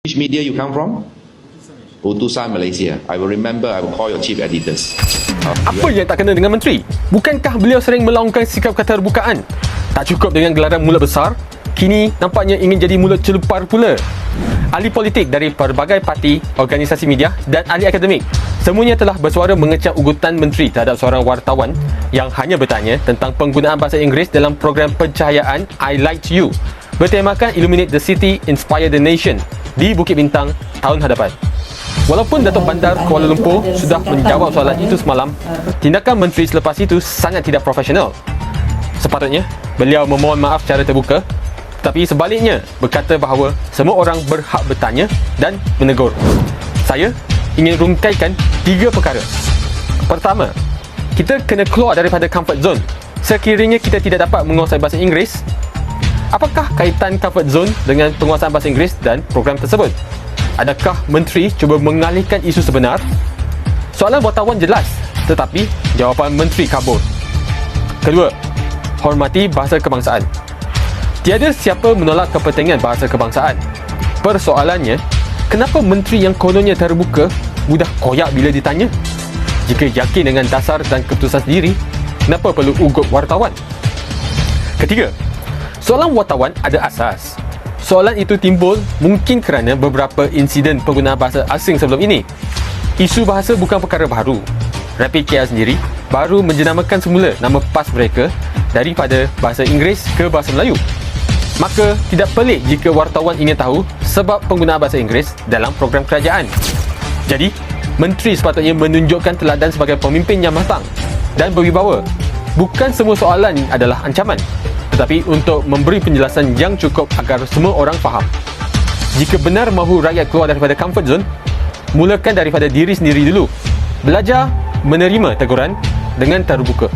Which media you come from? Utusan Malaysia. I will remember, I will call your chief editors. Apa yang tak kena dengan menteri? Bukankah beliau sering melaungkan sikap keterbukaan? Tak cukup dengan gelaran mulut besar, kini nampaknya ingin jadi mulut celupar pula. Ahli politik dari pelbagai parti, organisasi media dan ahli akademik semuanya telah bersuara mengecam ugutan menteri terhadap seorang wartawan yang hanya bertanya tentang penggunaan bahasa Inggeris dalam program pencahayaan I Like You bertemakan Illuminate the City, Inspire the Nation di Bukit Bintang tahun hadapan. Walaupun Datuk Bandar Kuala Lumpur sudah menjawab soalan itu semalam, tindakan menteri selepas itu sangat tidak profesional. Sepatutnya, beliau memohon maaf secara terbuka, tetapi sebaliknya berkata bahawa semua orang berhak bertanya dan menegur. Saya ingin rungkaikan tiga perkara. Pertama, kita kena keluar daripada comfort zone. Sekiranya kita tidak dapat menguasai bahasa Inggeris, apakah kaitan comfort zone dengan penguasaan bahasa Inggeris dan program tersebut? Adakah menteri cuba mengalihkan isu sebenar? Soalan wartawan jelas, tetapi jawapan menteri kabur. Kedua, hormati bahasa kebangsaan. Tiada siapa menolak kepentingan bahasa kebangsaan. Persoalannya, kenapa menteri yang kononnya terbuka mudah koyak bila ditanya? Jika yakin dengan dasar dan keputusan sendiri, kenapa perlu ugut wartawan? Ketiga, soalan wartawan ada asas. Soalan itu timbul mungkin kerana beberapa insiden penggunaan bahasa asing sebelum ini. Isu bahasa bukan perkara baru. Rapid KL sendiri baru menjenamakan semula nama PAS mereka daripada bahasa Inggeris ke bahasa Melayu. Maka tidak pelik jika wartawan ingin tahu sebab penggunaan bahasa Inggeris dalam program kerajaan. Jadi, menteri sepatutnya menunjukkan teladan sebagai pemimpin yang matang dan berwibawa. Bukan semua soalan adalah ancaman, tetapi untuk memberi penjelasan yang cukup agar semua orang faham. Jika benar mahu rakyat keluar daripada comfort zone, mulakan daripada diri sendiri dulu. Belajar menerima teguran dengan terbuka.